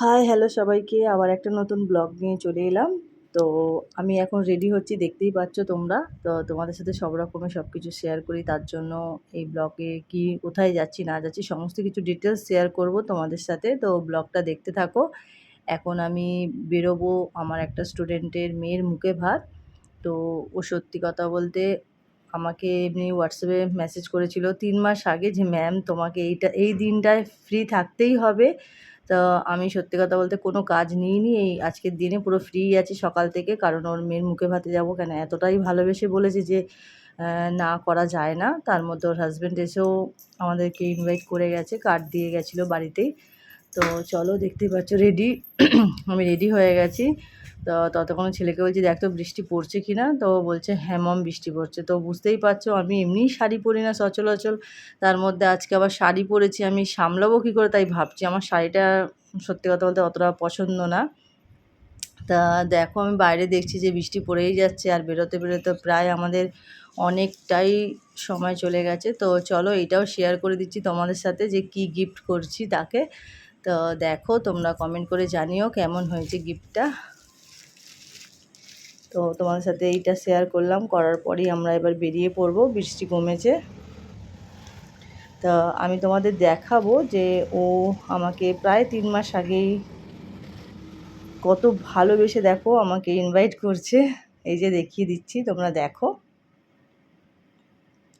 Hi hello সবাইকে। আবার একটা নতুন ব্লগ নিয়ে চলে এলাম। তো আমি এখন রেডি হচ্ছি, দেখতেই পাচ্ছ তোমরা। তো তোমাদের সাথে সব রকমের সব কিছু শেয়ার করি, তার জন্য এই ব্লগে কি, কোথায় যাচ্ছি, না যাচ্ছি, সমস্ত কিছু ডিটেলস শেয়ার করব তোমাদের সাথে। তো ব্লগটা দেখতে থাকো। এখন আমি বেরোবো আমার একটা স্টুডেন্টের মেয়ের মুখে ভাত। তো ও সত্যি কথা বলতে আমাকে এমনি হোয়াটসঅ্যাপে মেসেজ করেছিল তিন মাস আগে যে ম্যাম তোমাকে এইটা, এই দিনটায় ফ্রি থাকতেই হবে। তো আমি সত্যি কথা বলতে কোনো কাজ নিইনি। এই আজকের দিনে পুরো ফ্রি আছি সকাল থেকে, কারণ ওর মেয়ের মুখে ভাতে যাব কেন? এতটাই ভালোবেসে বলেছে যে না করা যায় না। তার মধ্যে ওর হাজব্যান্ড এসেও আমাদেরকে ইনভাইট করে গেছে কার্ড দিয়ে গেছিল বাড়িতেই। তো চলো দেখতে পাচ্ছ রেডি আমি রেডি হয়ে গেছি। তো ততক্ষণ ছেলেকে বলছি, দেখ তো বৃষ্টি পড়ছে কি না তো বলছে হ্যাঁ মম, বৃষ্টি পড়ছে। তো বুঝতেই পারছ, আমি এমনিই শাড়ি পরি না সচলাচল তার মধ্যে আজকে আবার শাড়ি পরেছি, আমি সামলাবো কী করে তাই ভাবছি। আমার শাড়িটা সত্যি কথা বলতে অতটা পছন্দ না। তা দেখো, আমি বাইরে দেখছি যে বৃষ্টি পড়েই যাচ্ছে আর বেরোতে বেরোতে প্রায় আমাদের অনেকটাই সময় চলে গেছে। তো চলো এটাও শেয়ার করে দিচ্ছি তোমাদের সাথে যে কি গিফট করছি তাকে। তো দেখো, তোমরা কমেন্ট করে জানিও কেমন হয়েছে গিফটটা তো তোমার সাথে এইটা শেয়ার করলাম, করার পরেই আমরা এবার বেরিয়ে পড়ব, বৃষ্টি কমেছে। তা আমি তোমাদের দেখাবো যে ও আমাকে প্রায় তিন মাস আগেই কত ভালোবেসে দেখো আমাকে ইনভাইট করছে। এই যে দেখিয়ে দিচ্ছি, তোমরা দেখো।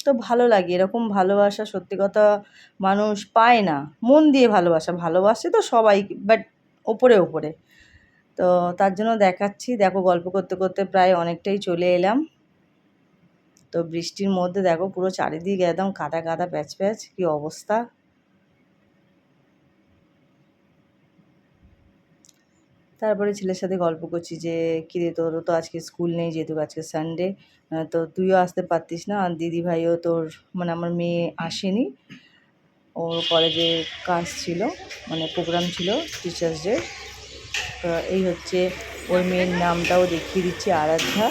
তো ভালো লাগে, এরকম ভালোবাসা সত্যি কথা মানুষ পায় না। মন দিয়ে ভালোবাসা, ভালোবাসে তো সবাই বাট ওপরে ওপরে। তো তার জন্য দেখাচ্ছি। দেখো গল্প করতে করতে প্রায় অনেকটাই চলে এলাম। তো বৃষ্টির মধ্যে দেখো পুরো চারিদিক একদম কাদা কাদা প্যাচ প্যাচ, কী অবস্থা। তারপরে ছেলের সাথে গল্প করছি যে, কিরে তোরও তো আজকে স্কুল নেই, যেহেতু আজকে সানডে তো তুইও আসতে পারতিস না, আর দিদি ভাইও তোর মানে আমার মেয়ে আসেনি। ওর কলেজে কাজ ছিল মানে প্রোগ্রাম ছিল টিচার্স ডে এই হচ্ছে ওই মেয়ের নামটাও দেখিয়ে দিচ্ছি, আরাধ্যা।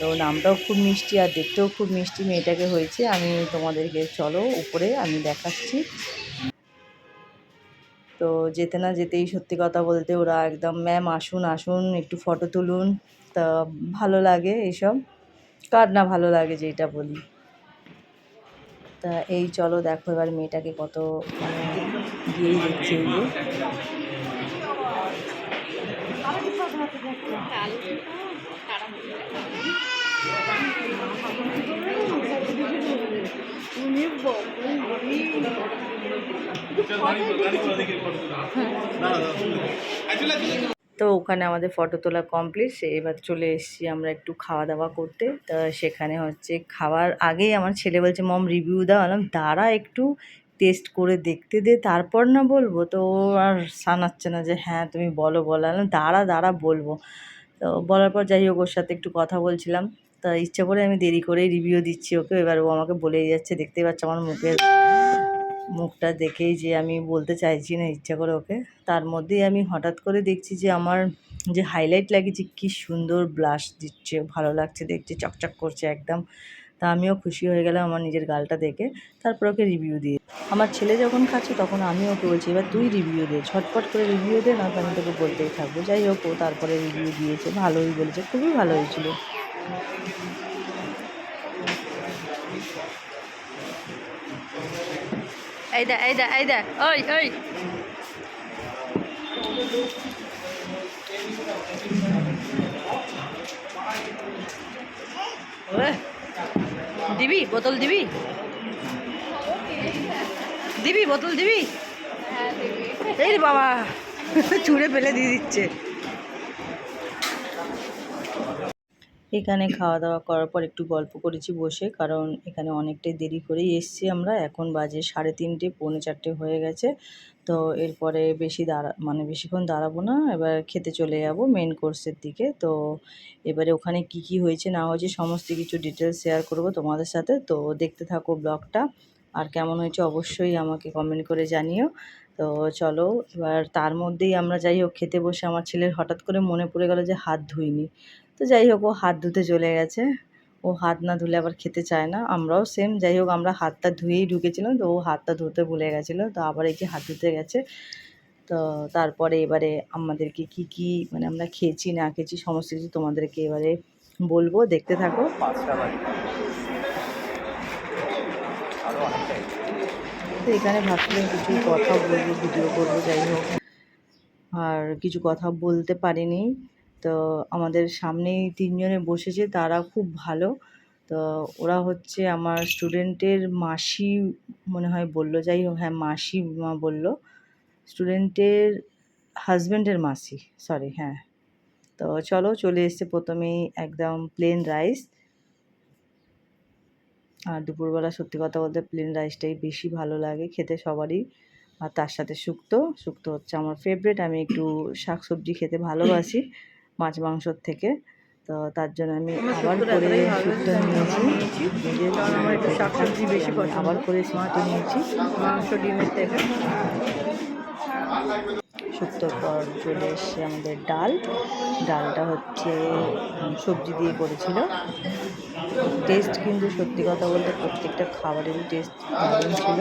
তো নামটাও খুব মিষ্টি আর দেখতেও খুব মিষ্টি মেয়েটাকে হয়েছে। আমি তোমাদেরকে, চলো উপরে আমি দেখাচ্ছি। তো যেতে না যেতেই সত্যি কথা বলতে ওরা একদম, ম্যাম, আসুন আসুন, একটু ফটো তুলুন। তা ভালো লাগে এইসব। কার না ভালো লাগে যেটা বলি। তা এই চলো দেখো এবার মেয়েটাকে কত মানে গিয়েই দেখছে তো ওখানে আমাদের ফটো তোলা কমপ্লিট, সে এবার চলে এসেছি আমরা একটু খাওয়া দাওয়া করতে। তা সেখানে হচ্ছে খাওয়ার আগেই আমার ছেলে বলছে, মম রিভিউ দাও। আলাম দাঁড়া একটু টেস্ট করে দেখতে দে, তারপর না বলব? তো ও আর শানাচ্ছে না যে হ্যাঁ তুমি বলো বলালাম, দাঁড়া দাঁড়া, বলব। তো বলার পর যাই হোক, ওর সাথে একটু কথা বলছিলাম। তা ইচ্ছা করে আমি দেরি করেই রিভিউ দিচ্ছি ওকে। এবার ও আমাকে বলেই যাচ্ছে, দেখতেই পাচ্ছ আমার মুখের মুখটা দেখেই যে আমি বলতে চাইছি না ইচ্ছা করে ওকে। তার মধ্যেই আমি হঠাৎ করে দেখছি যে, আমার যে হাইলাইট লাগিয়েছি, কি সুন্দর ব্লাশ দিচ্ছে, ভালো লাগছে দেখছে চকচক করছে একদম। তা আমিও খুশি হয়ে গেলাম আমার নিজের গালটা দেখে। তারপর ওকে রিভিউ দিয়ে আমার ছেলে যখন খাচ্ছে, তখন আমি ওকে বলছি, এবার তুই রিভিউ দে। ছটপট করে রিভিউ দে, না আমি তোকে বলতেই থাকব। যাই হোক, ও তারপরে রিভিউ দিয়েছে, ভালোই বলেছে, খুবই ভালো হয়েছিল। এই এই এই ওই, দিবি, বোতল দিবি? দিবি, বোতল দিবি? এই বাবা, চুড়ে ফেলে দিয়ে দিচ্ছে। এখানে খাওয়া দাওয়া করার পর একটু গল্প করেছি বসে, কারণ এখানে অনেকটাই দেরি করেই এসছি আমরা। এখন বাজে সাড়ে তিনটে, পৌনে চারটে হয়ে গেছে। তো এরপরে বেশি দাঁড়া মানে বেশিক্ষণ দাঁড়াবো না, এবার খেতে চলে যাব মেন কোর্সের দিকে। তো এবারে ওখানে কি কি হয়েছে না হয়েছে সমস্ত কিছু ডিটেলস শেয়ার করব তোমাদের সাথে। তো দেখতে থাকো ব্লগটা আর কেমন হয়েছে অবশ্যই আমাকে কমেন্ট করে জানিও। তো চলো, এবার তার মধ্যেই আমরা যাই হোক, খেতে বসে আমার ছেলের হঠাৎ করে মনে পড়ে গেল যে হাত ধুইনি। তো যাই হোক, ও হাত ধুতে চলে গেছে। ও হাত না ধুলে আবার খেতে চায় না, আমরাও সেম যাই হোক, আমরা হাতটা ধুয়েই ঢুকেছিলাম, তো ও হাতটা ধুতে ভুলে গেছিল, তো আবার এই যে হাত ধুতে গেছে। তো তারপরে এবারে আমাদেরকে কি কি মানে আমরা খেয়েছি, না খেয়েছি, সমস্ত কিছু তোমাদেরকে এবারে বলব। দেখতে থাকো। পাঁচটা তো এখানে ভাবছিলাম কিছু কথা বলব ভিডিও করব, যাই হোক। আর কিছু কথা বলতে পারিনি। তো আমাদের সামনেই তিনজনে বসেছে, তারা খুব ভালো। তো ওরা হচ্ছে আমার স্টুডেন্টের মাসি মনে হয় বলল, যাই হোক হ্যাঁ মাসি মা বলল। স্টুডেন্টের হাজব্যান্ডের মাসি সরি হ্যাঁ। তো চলো, চলে এসছে প্রথমেই একদম প্লেন রাইস আর দুপুরবেলা সত্যি কথা বলতে প্লেন রাইসটাই বেশি ভালো লাগে খেতে সবারই। আর তার সাথে শুক্তো শুক্তো হচ্ছে আমার ফেভারিট আমি একটু শাক সবজি খেতে ভালোবাসি মাছ মাংসর থেকে। তো তার জন্য আমি আবার করে শুক্তো নিয়েছি। শাকসবজি বেশি আবার করে শুক্তো নিয়েছি মাংস ডিমের থেকে। শুক্তোর পর চলে এসছে আমাদের ডাল। ডালটা হচ্ছে সবজি দিয়ে করেছিল। টেস্ট কিন্তু সত্যি কথা বলতে প্রত্যেকটা খাবারেরই টেস্ট দারুণ ছিল।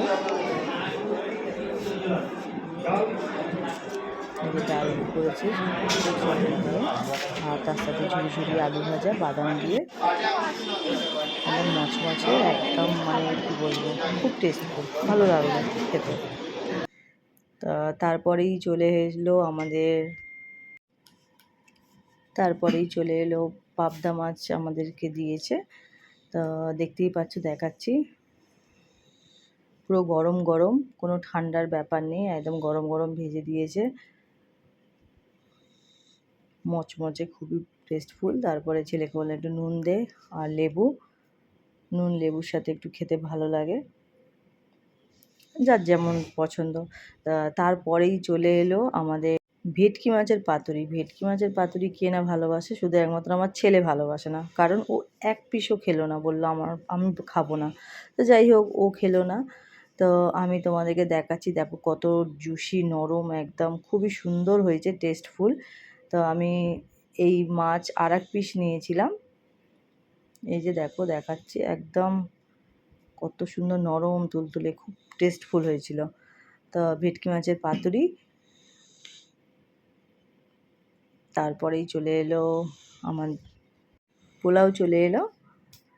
ডাল করেছি, আর তার সাথে ঝুড়ি ঝুড়ি আলু ভাজা, বাদাম দিয়ে। একদম মচমচে একদম মানে কী বলব, খুব টেস্টফুল ভালো লাগল খেতে। তা তারপরেই চলে এলো আমাদের, তারপরেই চলে এলো পাবদা মাছ আমাদেরকে দিয়েছে। তা দেখতেই পাচ্ছ, দেখাচ্ছি। পুরো গরম গরম, কোনো ঠান্ডার ব্যাপার নেই, একদম গরম গরম ভেজে দিয়েছে। মচমচে, খুবই টেস্টফুল তারপরে ছেলেকে বললাম একটু নুন দে আর লেবু। নুন লেবুর সাথে একটু খেতে ভালো লাগে। যার যেমন পছন্দ। তারপরেই চলে এলো আমাদের ভেটকি মাছের পাতুরি। ভেটকি মাছের পাতুরি কে না ভালোবাসে? শুধু একমাত্র আমার ছেলে ভালোবাসে না। কারণ ও এক পিসও খেলো না। বলল আমার, আমি খাব না। তো যাই হোক, ও খেলো না। তো আমি তোমাদেরকে দেখাচ্ছি, দেখো কত জুসি, নরম একদম। খুবই সুন্দর হয়েছে, টেস্টফুল। তো আমি এই মাছ আর এক পিস নিয়েছিলাম। এই যে দেখো, দেখাচ্ছি। একদম কত সুন্দর নরম তুলতুলে, খুব টেস্টফুল হয়েছিল। তো ভেটকি মাছের পাতুরি। তারপরেই চলে এলো আমার, পোলাও চলে এলো।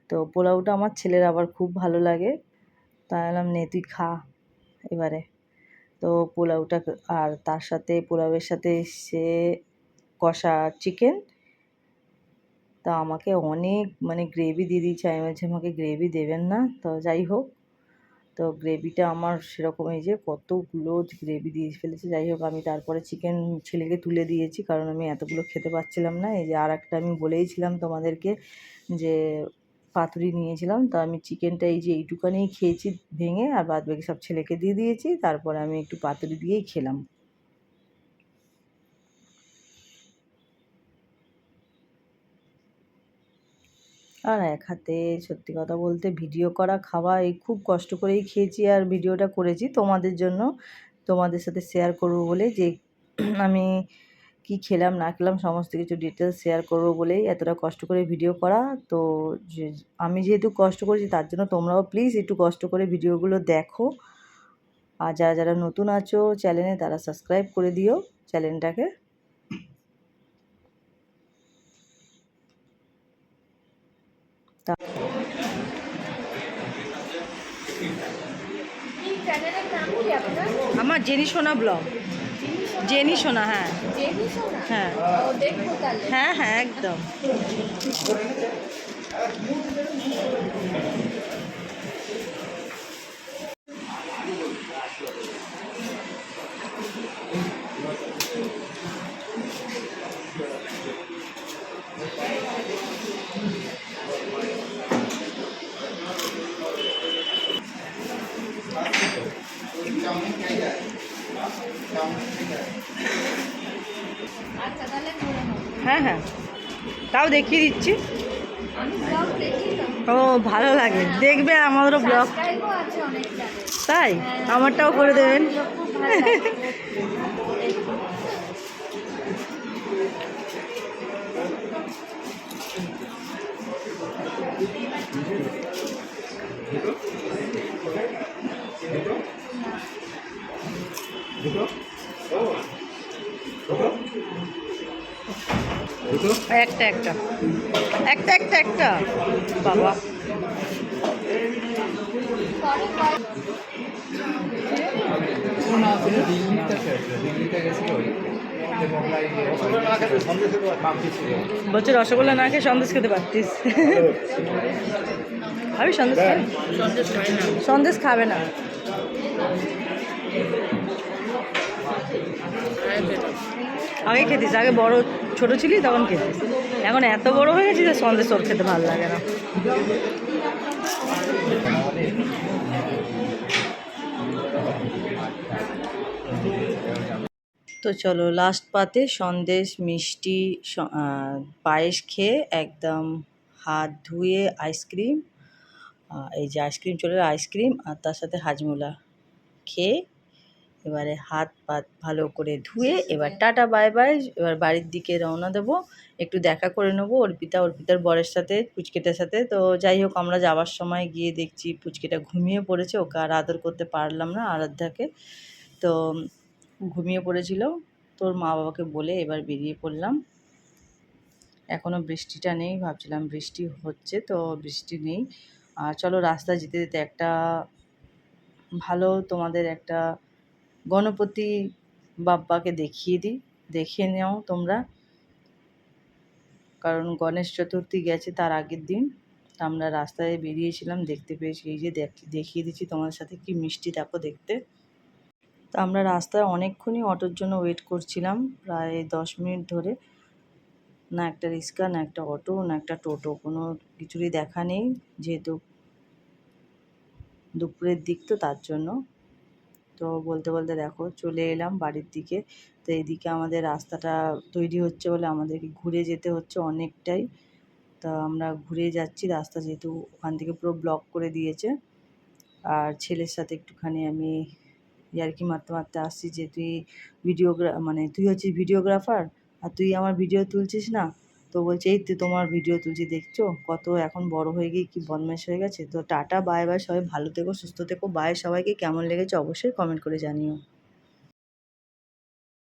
তো পোলাওটা আমার ছেলের আবার খুব ভালো লাগে। তাই বললাম, নে, তুই খা। এবারে তো পোলাওটা আর তার সাথে, পোলাওয়ের সাথে সে কষা চিকেন তা আমাকে অনেক মানে গ্রেভি দিয়ে দিয়েছে। আমি বলছি, আমাকে গ্রেভি দেবেন না। তো যাই হোক, তো গ্রেভিটা আমার সেরকম এই যে কতগুলো গ্রেভি দিয়ে ফেলেছে। যাই হোক, আমি তারপরে চিকেন ছেলেকে তুলে দিয়েছি, কারণ আমি এতগুলো খেতে পারছিলাম না। এই যে আর একটা আমি বলেইছিলাম তোমাদেরকে যে পাতুরি নিয়েছিলাম, তো আমি চিকেনটা এই যে এইটুকানেই খেয়েছি ভেঙে, আর বাদ বাকি সব ছেলেকে দিয়ে দিয়েছি। তারপরে আমি একটু পাতুরি দিয়েই খেলাম। আর এক হাতে সত্যি কথা বলতে ভিডিও করা খাওয়া, এই খুব কষ্ট করেই খেয়েছি আর ভিডিওটা করেছি তোমাদের জন্য। তোমাদের সাথে শেয়ার করব বলে যে আমি কি খেলাম, না খেলাম, সমস্ত কিছু ডিটেলস শেয়ার করব বলেই এতটা কষ্ট করে ভিডিও করা। তো আমি যেহেতু কষ্ট করেছি, তার জন্য তোমরাও প্লিজ একটু কষ্ট করে ভিডিওগুলো দেখো। আর যারা যারা নতুন আছো চ্যানেলে তারা সাবস্ক্রাইব করে দিও চ্যানেলটাকে এই চ্যানেলের নাম কি আপনার আমার জেনি সোনা ব্লগ। জেনি সোনা হ্যাঁ। হ্যাঁ। হ্যাঁ হ্যাঁ একদম। হ্যাঁ হ্যাঁ। তাও দেখিয়ে দিচ্ছি। ও ভালো লাগে। দেখবে আমারও ব্লগ। তাই? আমারটাও করে দেবেন। একটা একটা। একটা একটা একটা। বাবা। বলছে রসগোল্লা না খেয়ে সন্দেশ খেতে পারতিস? আমি সন্দেশ খাই সন্দেশ খাবে না। আগে খেতিস আগে বড়, ছোট ছিলি, তখন খেতিস এখন এত বড় হয়ে গেছি যে সন্দেশ ওর খেতে ভালো লাগে না। তো চলো লাস্ট পাতে সন্দেশ, মিষ্টি পায়েস খেয়ে একদম হাত ধুয়ে আইসক্রিম এই যে আইসক্রিম চলে আইসক্রিম আর তার সাথে হাজমোলা খেয়ে এবারে হাত পাত ভালো করে ধুয়ে এবার টাটা বাই বাই এবার বাড়ির দিকে রওনা দেবো। একটু দেখা করে নেব অর্পিতা অর্পিতার বরের সাথে পুচকেটার সাথে। তো যাই হোক আমরা যাওয়ার সময় গিয়ে দেখছি পুচকেটা ঘুমিয়ে পড়েছে। ওকে আর আদর করতে পারলাম না আরাধ্যাকে। তো ঘুমিয়ে পড়েছিল। তোর মা বাবাকে বলে এবার বেরিয়ে পড়লাম। এখনও বৃষ্টিটা নেই ভাবছিলাম বৃষ্টি হচ্ছে তো বৃষ্টি নেই। আর চলো রাস্তা যেতে যেতে একটা ভালো তোমাদের একটা গণপতি বাপ্পাকে দেখিয়ে দিই, দেখে নাও তোমরা। কারণ গণেশ চতুর্থী গেছে তার আগের দিন। আমরা রাস্তায় বেরিয়েছিলাম, দেখতে পেয়েছি। এই যে দেখ- দেখিয়ে দিচ্ছি তোমাদের সাথে কি মিষ্টি, দেখো দেখতে। তো আমরা রাস্তায় অনেকক্ষণই অটোর জন্য ওয়েট করছিলাম, প্রায় দশ মিনিট ধরে। না একটা রিক্সা, না একটা অটো, না একটা টোটো, কোনো কিছুরই দেখা নেই। যেহেতু দুপুরের দিক তো তার জন্য। তো বলতে বলতে দেখো চলে এলাম বাড়ির দিকে। তো এইদিকে আমাদের রাস্তাটা তৈরি হচ্ছে বলে আমাদেরকে ঘুরে যেতে হচ্ছে অনেকটাই। তা আমরা ঘুরে যাচ্ছি, রাস্তা যেহেতু ওখান থেকে পুরো ব্লক করে দিয়েছে। আর ছেলের সাথে একটুখানি আমি ইয়ার্কি মারতে মারতে আসছি যে তুই ভিডিওগ্রা মানে তুই হচ্ছিস ভিডিওগ্রাফার আর তুই আমার ভিডিও তুলছিস না? তো বলছে, এই তো তোমার ভিডিও তুলছি দেখছ, কত এখন বড় হয়ে গিয়ে কি বদমাইশ হয়ে গেছে? তো টাটা বাই বাই সবাই ভালো থেকো, সুস্থ থেকো বাই সবাইকে কেমন লেগেছে অবশ্যই কমেন্ট করে জানিও।